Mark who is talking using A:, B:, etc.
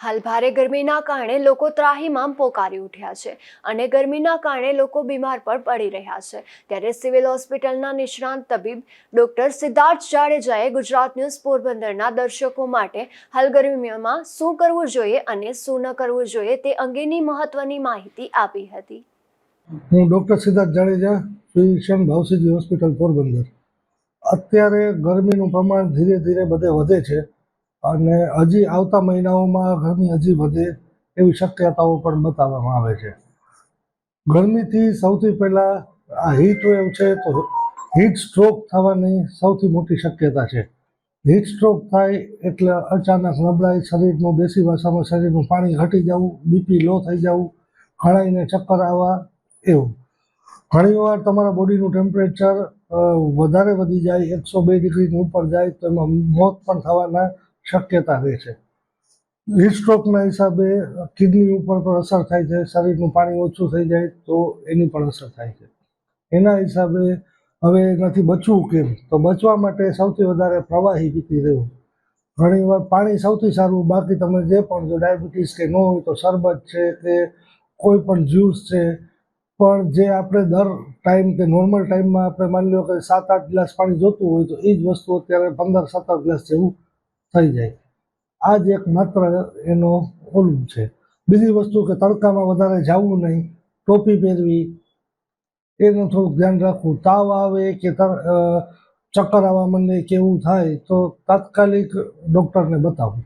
A: હાલ ભારે ગરમીના કારણે લોકો ત્રાહીમામ પોકારી ઉઠ્યા છે અને ગરમીના કારણે લોકો બીમાર પણ પડી રહ્યા છે. ત્યારે સિવિલ હોસ્પિટલના નિષ્ણાંત તબીબ ડોક્ટર સિદ્ધાર્થ જાડેજાએ ગુજરાત ન્યૂઝ પોરબંદરના દર્શકો માટે હાલ ગરમીમાં શું કરવું જોઈએ અને શું ન કરવું જોઈએ તે અંગેની મહત્વની માહિતી આપી હતી.
B: હું ડૉક્ટર સિદ્ધાર્થ જાડેજા ફિઝિશિયન ભાવસીજી હોસ્પિટલ પોરબંદર. અત્યારે ગરમીનું પ્રમાણ ધીરે ધીરે બધે વધે છે. અને હજી આવતા મહિનાઓમાં ગરમી હજી વધે એવી શક્યતાઓ પણ બતાવવામાં આવે છે. ગરમીથી સૌથી પહેલાં આ હીટ વેવ છે તો હીટ સ્ટ્રોક થવાની સૌથી મોટી શક્યતા છે. હીટ સ્ટ્રોક થાય એટલે અચાનક નબળાઈ શરીરનું, દેશી ભાષામાં શરીરનું પાણી ઘટી જવું બીપી લો થઈ જવું ખણાઈને ચક્કર આવવા એવું. ઘણીવાર તમારા બોડીનું ટેમ્પરેચર વધારે વધી જાય, એકસો બે ડિગ્રીની ઉપર જાય તો એમાં મોત પણ થવાના શક્યતા રહે છે. હિટસ્ટ્રોકના હિસાબે કિડની ઉપર પણ અસર થાય છે, શરીરનું પાણી ઓછું થઈ જાય તો એની પણ અસર થાય છે. એના હિસાબે હવે એનાથી બચવું કેમ? તો બચવા માટે સૌથી વધારે પ્રવાહી પીતી રહેવું. ઘણીવાર પાણી સૌથી સારું, બાકી તમે જે પણ જો ડાયાબિટીસ કે ન હોય તો શરબત છે કે કોઈ પણ જ્યુસ છે, પણ જે આપણે દર ટાઈમ કે નોર્મલ ટાઈમમાં આપણે માની લો કે સાત આઠ ગ્લાસ પાણી જોતું હોય તો એ જ વસ્તુ અત્યારે પંદર, સત્તર ગ્લાસ જેવું થઈ જાય. આ જ એક માત્ર એનો ઓલું છે. બીજી વસ્તુ કે તડકામાં વધારે જવું નહીં, ટોપી પહેરવી, એનું થોડુંક ધ્યાન રાખવું. તાવ આવે કે ચક્કર આવવા માંડે કે એવું થાય તો તાત્કાલિક ડૉક્ટરને બતાવવું.